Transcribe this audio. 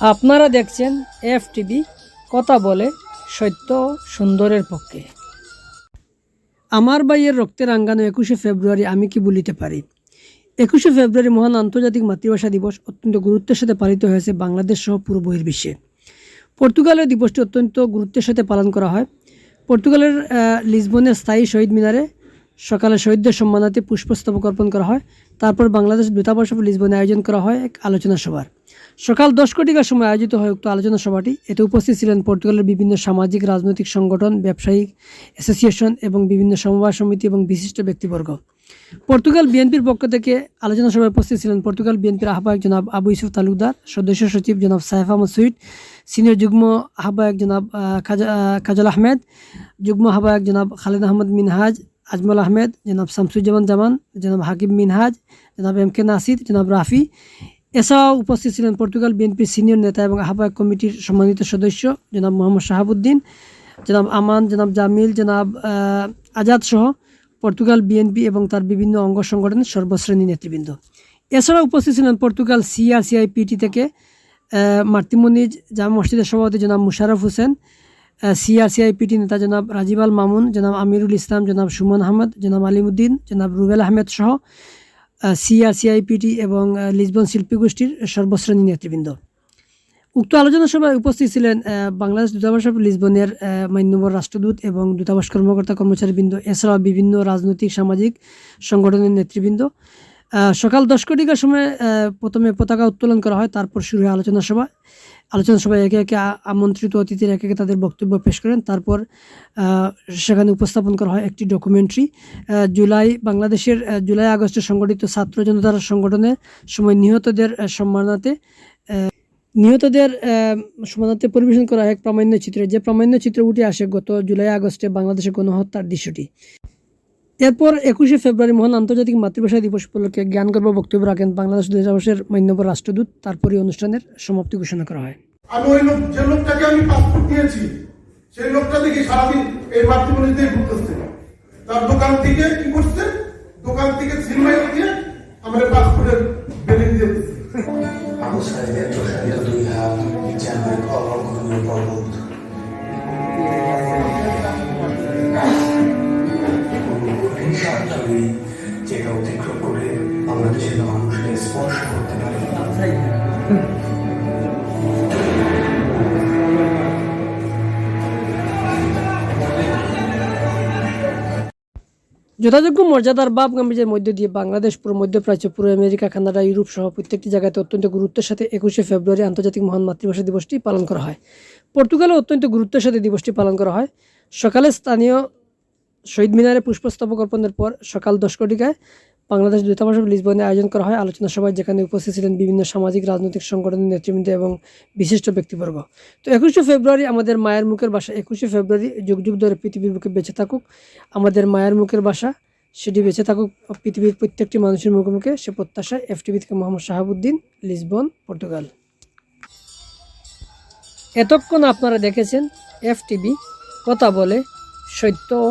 আপনারা দেখছেন F TV কথা বলে সত্য সুন্দরের পক্ষে। আমার ভাইয়ের রক্তের আঙ্গানো একুশে ফেব্রুয়ারি আমি কি বলিতে পারি? একুশে ফেব্রুয়ারি মহান আন্তর্জাতিক মাতৃভাষা দিবস অত্যন্ত গুরুত্বের সাথে পালিত হয়েছে বাংলাদেশ সহ পুরো বহির্বিশ্বে। পর্তুগালের দিবসটি অত্যন্ত গুরুত্বের সাথে পালন করা হয়। পর্তুগালের লিসবনের স্থায়ী শহীদ মিনারে সকালে শহীদদের সম্মানার্থে পুষ্পস্তবক অর্পণ করা হয়। তারপর বাংলাদেশ দূতাবাস অফ লিসবনে আয়োজন করা হয় এক আলোচনা সভার। সকাল দশ কোটিকার সময় আয়োজিত হয় উক্ত আলোচনা সভাটি। এতে উপস্থিত ছিলেন পর্তুগালের বিভিন্ন সামাজিক, রাজনৈতিক সংগঠন, ব্যবসায়িক অ্যাসোসিয়েশন এবং বিভিন্ন সমবায় সমিতি এবং বিশিষ্ট ব্যক্তিবর্গ। পর্তুগাল বিএনপির পক্ষ থেকে আলোচনা সভায় উপস্থিত ছিলেন পর্তুগাল বিএনপির আহ্বায়ক জনাব আবু ইউসুফ তালুকদার, সদস্য সচিব জনাব সাইফ আহমদ সুইট, সিনিয়র যুগ্ম আহ্বায়ক জনাব খাজা- কাজল আহমেদ, যুগ্ম আহ্বায়ক জনাব খালেদ আহমদ মিনহাজ আজমল আহমেদ, জনাব শামসুজ্জামান জামান, জনাব হাকিম মিনহাজ, জনাব এম কে নাসির, জনাব রাফি। এছাড়াও উপস্থিত ছিলেন পর্তুগাল বিএনপির সিনিয়র নেতা এবং আহ্বায়ক কমিটির সম্মানিত সদস্য, জনাব মোহাম্মদ শাহাবুদ্দিন, জনাব আমান, জনাব জামিল, জনাব আজাদ সহ পর্তুগাল বিএনপি এবং তার বিভিন্ন অঙ্গ সংগঠনের সর্বশ্রেণী নেতৃবৃন্দ। এছাড়া উপস্থিত ছিলেন পর্তুগাল সিআরসিআইপিটি থেকে মার্তিমনিজ জামা মসজিদের সভাপতি জনাব মুশারফ হোসেন সিআরসিআইপিটি নেতা জনাব রাজিব আল মামুন, জনাব আমিরুল ইসলাম, জনাব সুমন আহমদ, জনাব আলিমুদ্দিন, জনাব রুবেল আহমেদ সহ সিআরসিআইপিটি এবং লিসবন শিল্পী গোষ্ঠীর সর্বশ্রেণী নেতৃবৃন্দ। উক্ত আলোচনা সভায় উপস্থিত ছিলেন বাংলাদেশ দূতাবাস অফ লিসবনের মান্যবর রাষ্ট্রদূত এবং দূতাবাস কর্মকর্তা কর্মচারীবৃন্দ, এছাড়াও বিভিন্ন রাজনৈতিক, সামাজিক সংগঠনের নেতৃবৃন্দ। সকাল দশ কোটিকার সময় প্রথমে পতাকা উত্তোলন করা হয়, তারপর শুরু হয় আলোচনা সভা। আলোচনা সভায় একে একে আমন্ত্রিত অতিথির একে একে তাদের বক্তব্য পেশ করেন। তারপর সেখানে উপস্থাপন করা হয় একটি ডকুমেন্টারি। জুলাই বাংলাদেশের জুলাই আগস্টে সংগঠিত ছাত্র জনতার সংগঠনের সময় নিহতদের আহ, নিহতদের আহ, সম্মানার্থে পরিবেশন করা এক প্রামাণ্য চিত্র। যে প্রামাণ্য চিত্র উঠে আসে গত জুলাই আগস্টে বাংলাদেশের গণহত্যার দৃশ্যটি। এরপর একুশে ফেব্রুয়ারি মহান আন্তর্জাতিক মাতৃভাষা দিবস উপলক্ষে জ্ঞান গর্ব বক্তব্য রাখেন বাংলাদেশ দূতাবাসের মান্যবর রাষ্ট্রদূত। তারপরে অনুষ্ঠানের সমাপ্তি ঘোষণা করা হয়। আমি ওই লোক যে লোকটাকে আমি পাসপোর্ট দিয়েছি সেই লোকটা দেখি সারাদিন এই দিয়ে ঘুরতেছে। তার দোকান থেকে কি করছে? দোকান থেকে সিনেমাই দিয়ে আমার পাসপোর্টের বেলিং দিয়ে দিচ্ছে। আবু প্রসারিত দুই হাত যেন এক অলঙ্ঘনীয় পর্বত। যেটা অতিক্রম করে বাংলাদেশের মানুষকে স্পর্শ করতে পারে। যথাযোগ্য মর্যাদার বাপ গাম্ভীর্যের মধ্য দিয়ে বাংলাদেশ, পুরো মধ্যপ্রাচ্য, পুরো আমেরিকা, কানাডা, ইউরোপ সহ প্রত্যেকটি জায়গাতে অত্যন্ত গুরুত্বের সাথে একুশে ফেব্রুয়ারি আন্তর্জাতিক মহান মাতৃভাষা দিবসটি পালন করা হয়। পর্তুগালে অত্যন্ত গুরুত্বের সাথে দিবসটি পালন করা হয়। সকালে স্থানীয় শহীদ মিনারে পুষ্পস্তবক অর্পণের পর সকাল দশ কোটিকায় বাংলাদেশ দূতাবাস লিসবনে আয়োজন করা হয় আলোচনা সভায়, যেখানে উপস্থিত ছিলেন বিভিন্ন সামাজিক, রাজনৈতিক সংগঠনের নেতৃবৃন্দ এবং বিশিষ্ট ব্যক্তিবর্গ। তো একুশে ফেব্রুয়ারি আমাদের মায়ের মুখের ভাষা একুশে ফেব্রুয়ারি যুগ যুগ ধরে পৃথিবীর বুকে বেঁচে থাকুক, আমাদের মায়ের মুখের ভাষা সেটি বেঁচে থাকুক, পৃথিবীর প্রত্যেকটি মানুষের মুখে মুখে সে প্রত্যাশা এফটিভি থেকে মোহাম্মদ শাহাবুদ্দিন, লিসবন, পর্তুগাল। এতক্ষণ আপনারা দেখেছেন এফটিভি, কথা বলে, সত্য ও